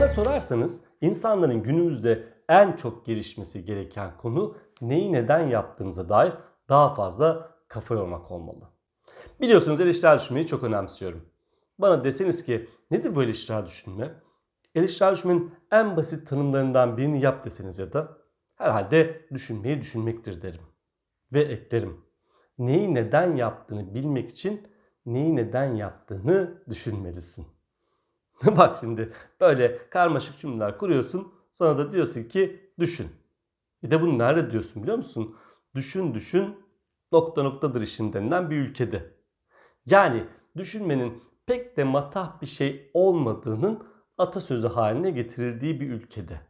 sorarsanız insanların günümüzde en çok gelişmesi gereken konu neyi neden yaptığımıza dair daha fazla kafa yormak olmalı. Biliyorsunuz eleştirel düşünmeyi çok önemsiyorum. Bana deseniz ki nedir bu eleştirel düşünme? Eleştirel düşünmenin en basit tanımlarından birini yap deseniz ya da herhalde düşünmeyi düşünmektir derim. Ve eklerim. Neyi neden yaptığını bilmek için neyi neden yaptığını düşünmelisin. Bak şimdi böyle karmaşık cümleler kuruyorsun. Sonra da diyorsun ki düşün. Bir de bunu nerede diyorsun biliyor musun? Düşün düşün nokta noktadır işin denilen bir ülkede. Yani düşünmenin pek de matah bir şey olmadığının atasözü haline getirildiği bir ülkede.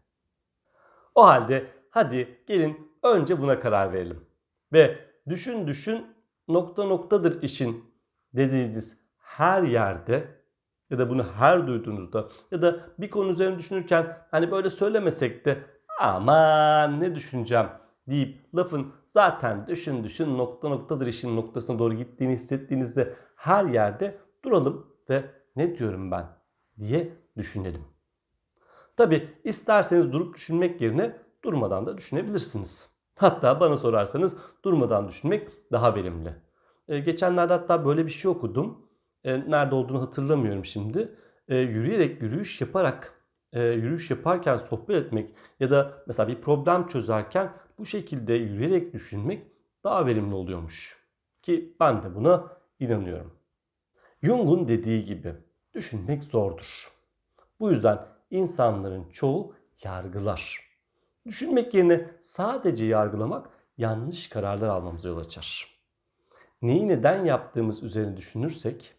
O halde hadi gelin önce buna karar verelim. Ve düşün düşün nokta noktadır işin dediğiniz her yerde ya da bunu her duyduğunuzda ya da bir konu üzerine düşünürken hani böyle söylemesek de aman ne düşüneceğim deyip lafın zaten düşün düşün nokta noktadır işin noktasına doğru gittiğini hissettiğinizde her yerde duralım ve ne diyorum ben diye düşünelim. Tabi isterseniz durup düşünmek yerine durmadan da düşünebilirsiniz. Hatta bana sorarsanız durmadan düşünmek daha verimli. Ee, geçenlerde hatta böyle bir şey okudum. Ee, nerede olduğunu hatırlamıyorum şimdi. Ee, yürüyerek yürüyüş yaparak e, yürüyüş yaparken sohbet etmek ya da mesela bir problem çözerken bu şekilde yürüyerek düşünmek daha verimli oluyormuş. Ki ben de buna inanıyorum. Jung'un dediği gibi düşünmek zordur. Bu yüzden insanların çoğu yargılar. Düşünmek yerine sadece yargılamak yanlış kararlar almamıza yol açar. Neyi neden yaptığımız üzerine düşünürsek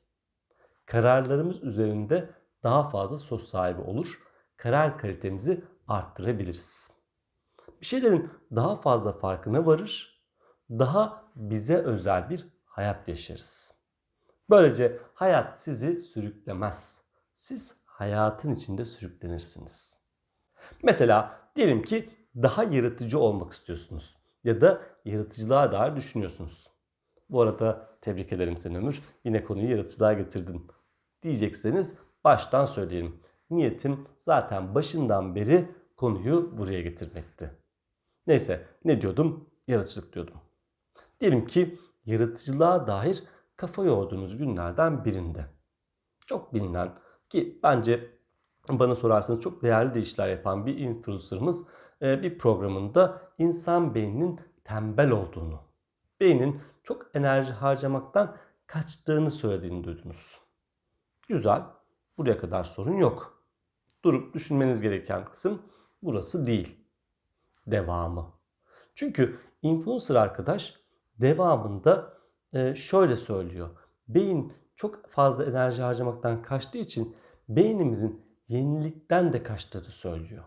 kararlarımız üzerinde daha fazla söz sahibi olur. Karar kalitemizi arttırabiliriz. Bir şeylerin daha fazla farkına varır. Daha bize özel bir hayat yaşarız. Böylece hayat sizi sürüklemez. Siz hayatın içinde sürüklenirsiniz. Mesela diyelim ki daha yaratıcı olmak istiyorsunuz ya da yaratıcılığa dair düşünüyorsunuz. Bu arada tebrik ederim seni Ömür. Yine konuyu yaratıcılığa getirdin. Diyecekseniz baştan söyleyeyim. Niyetim zaten başından beri konuyu buraya getirmekti. Neyse ne diyordum? Yaratıcılık diyordum. Diyelim ki yaratıcılığa dair kafa yorduğunuz günlerden birinde. Çok bilinen ki bence bana sorarsanız çok değerli de işler yapan bir influencer'ımız e, bir programında insan beyninin tembel olduğunu, beynin çok enerji harcamaktan kaçtığını söylediğini duydunuz. Güzel. Buraya kadar sorun yok. Durup düşünmeniz gereken kısım burası değil. Devamı. Çünkü influencer arkadaş devamında e, şöyle söylüyor. Beyin çok fazla enerji harcamaktan kaçtığı için beynimizin yenilikten de kaçtığını söylüyor.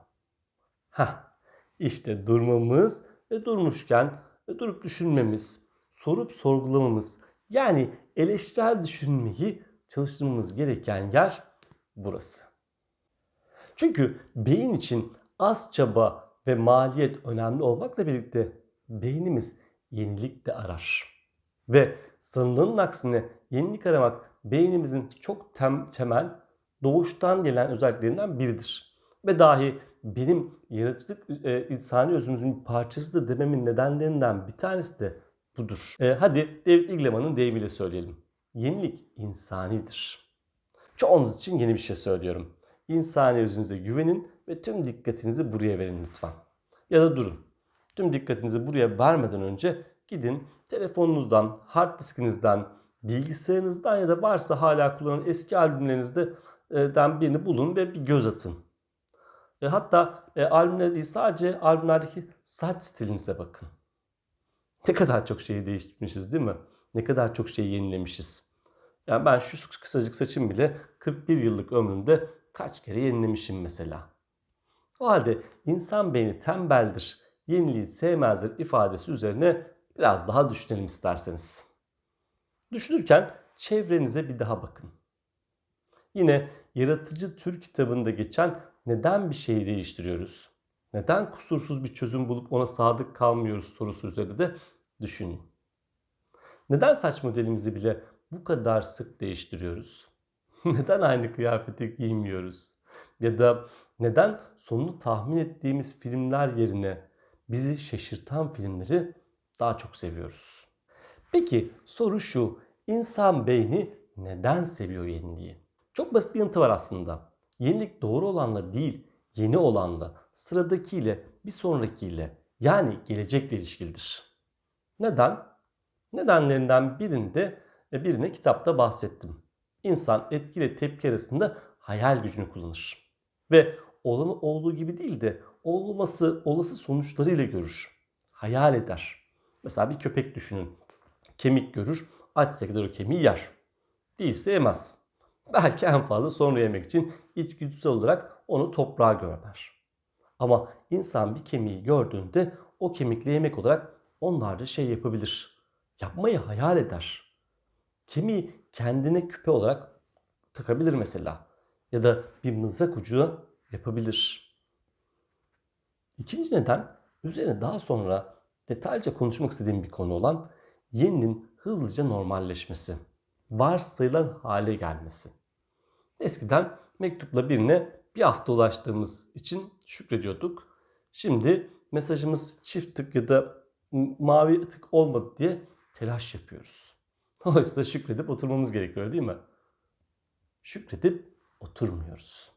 Ha, işte durmamız ve durmuşken ve durup düşünmemiz, sorup sorgulamamız yani eleştirel düşünmeyi çalıştırmamız gereken yer burası. Çünkü beyin için az çaba ve maliyet önemli olmakla birlikte beynimiz yenilik de arar. Ve sanılanın aksine yenilik aramak beynimizin çok tem temel doğuştan gelen özelliklerinden biridir. Ve dahi benim yaratıcılık e, insani özümüzün bir parçasıdır dememin nedenlerinden bir tanesi de budur. E, hadi David Igleman'ın deyimiyle söyleyelim. Yenilik insanidir. Çoğunuz için yeni bir şey söylüyorum. İnsani özünüze güvenin ve tüm dikkatinizi buraya verin lütfen. Ya da durun. Tüm dikkatinizi buraya vermeden önce gidin telefonunuzdan, hard diskinizden, bilgisayarınızdan ya da varsa hala kullanan eski albümlerinizden birini bulun ve bir göz atın. E, hatta e, albümlere değil sadece albümlerdeki saç stilinize bakın. Ne kadar çok şeyi değiştirmişiz değil mi? Ne kadar çok şeyi yenilemişiz. Yani ben şu kısacık saçım bile 41 yıllık ömrümde kaç kere yenilemişim mesela. O halde insan beyni tembeldir, yeniliği sevmezdir ifadesi üzerine biraz daha düşünelim isterseniz. Düşünürken çevrenize bir daha bakın. Yine Yaratıcı Tür kitabında geçen neden bir şeyi değiştiriyoruz? Neden kusursuz bir çözüm bulup ona sadık kalmıyoruz sorusu üzerinde de düşünün. Neden saç modelimizi bile bu kadar sık değiştiriyoruz? Neden aynı kıyafeti giymiyoruz? Ya da Neden sonunu tahmin ettiğimiz filmler yerine bizi şaşırtan filmleri daha çok seviyoruz? Peki soru şu. İnsan beyni neden seviyor yeniliği? Çok basit bir yanıtı var aslında. Yenilik doğru olanla değil, yeni olanla, sıradakiyle, bir sonrakiyle yani gelecekle ilişkilidir. Neden? Nedenlerinden birinde e, birine kitapta bahsettim. İnsan etki ile tepki arasında hayal gücünü kullanır. Ve olanı olduğu gibi değil de olması olası sonuçlarıyla görür. Hayal eder. Mesela bir köpek düşünün. Kemik görür, açsa kadar o kemiği yer. Değilse yemez. Belki en fazla sonra yemek için içgüdüsel olarak onu toprağa gömer. Ama insan bir kemiği gördüğünde o kemikle yemek olarak onlarca şey yapabilir. Yapmayı hayal eder. Kemiği kendine küpe olarak takabilir mesela. Ya da bir mızrak ucu yapabilir. İkinci neden üzerine daha sonra detaylıca konuşmak istediğim bir konu olan yeninin hızlıca normalleşmesi. Varsayılan hale gelmesi. Eskiden mektupla birine bir hafta ulaştığımız için şükrediyorduk. Şimdi mesajımız çift tık ya da mavi tık olmadı diye telaş yapıyoruz. Oysa şükredip oturmamız gerekiyor değil mi? Şükredip oturmuyoruz.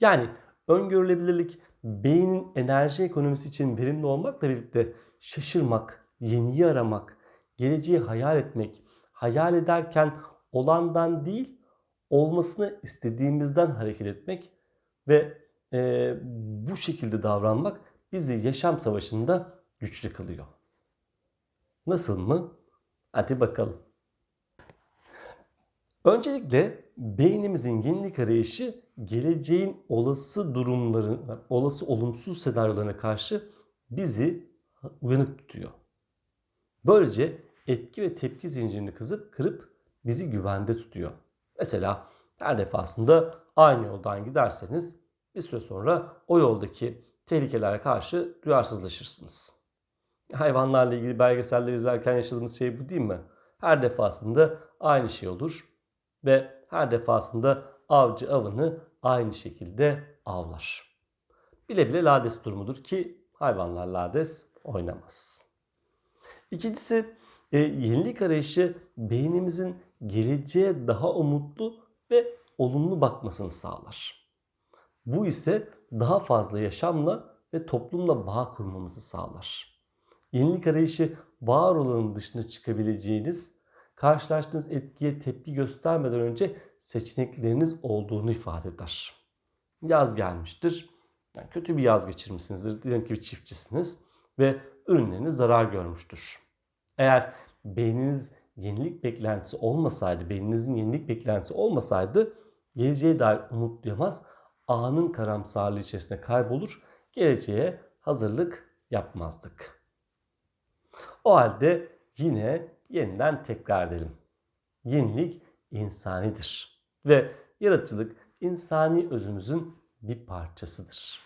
Yani öngörülebilirlik beynin enerji ekonomisi için verimli olmakla birlikte şaşırmak, yeniyi aramak, geleceği hayal etmek, hayal ederken olandan değil olmasını istediğimizden hareket etmek ve e, bu şekilde davranmak bizi yaşam savaşında güçlü kılıyor. Nasıl mı? Hadi bakalım. Öncelikle beynimizin yenilik arayışı geleceğin olası durumları, olası olumsuz senaryolarına karşı bizi uyanık tutuyor. Böylece etki ve tepki zincirini kızıp kırıp bizi güvende tutuyor. Mesela her defasında aynı yoldan giderseniz bir süre sonra o yoldaki tehlikelere karşı duyarsızlaşırsınız. Hayvanlarla ilgili belgeseller izlerken yaşadığımız şey bu değil mi? Her defasında aynı şey olur ve her defasında avcı avını aynı şekilde avlar. Bile bile lades durumudur ki hayvanlar lades oynamaz. İkincisi e, yenilik arayışı beynimizin geleceğe daha umutlu ve olumlu bakmasını sağlar. Bu ise daha fazla yaşamla ve toplumla bağ kurmamızı sağlar. Yenilik arayışı var olanın dışına çıkabileceğiniz, karşılaştığınız etkiye tepki göstermeden önce seçenekleriniz olduğunu ifade eder. Yaz gelmiştir. Yani kötü bir yaz geçirmişsinizdir. Diyelim ki bir çiftçisiniz ve ürünleriniz zarar görmüştür. Eğer beyniniz yenilik beklentisi olmasaydı, beyninizin yenilik beklentisi olmasaydı geleceğe dair umut anın karamsarlığı içerisinde kaybolur, geleceğe hazırlık yapmazdık. O halde yine yeniden tekrar edelim. Yenilik insanidir ve yaratıcılık insani özümüzün bir parçasıdır.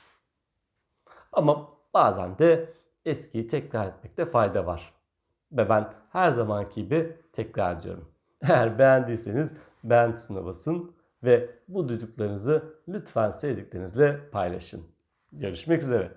Ama bazen de eskiyi tekrar etmekte fayda var. Ve ben her zamanki gibi tekrar ediyorum. Eğer beğendiyseniz beğen tuşuna basın ve bu duyduklarınızı lütfen sevdiklerinizle paylaşın. Görüşmek üzere.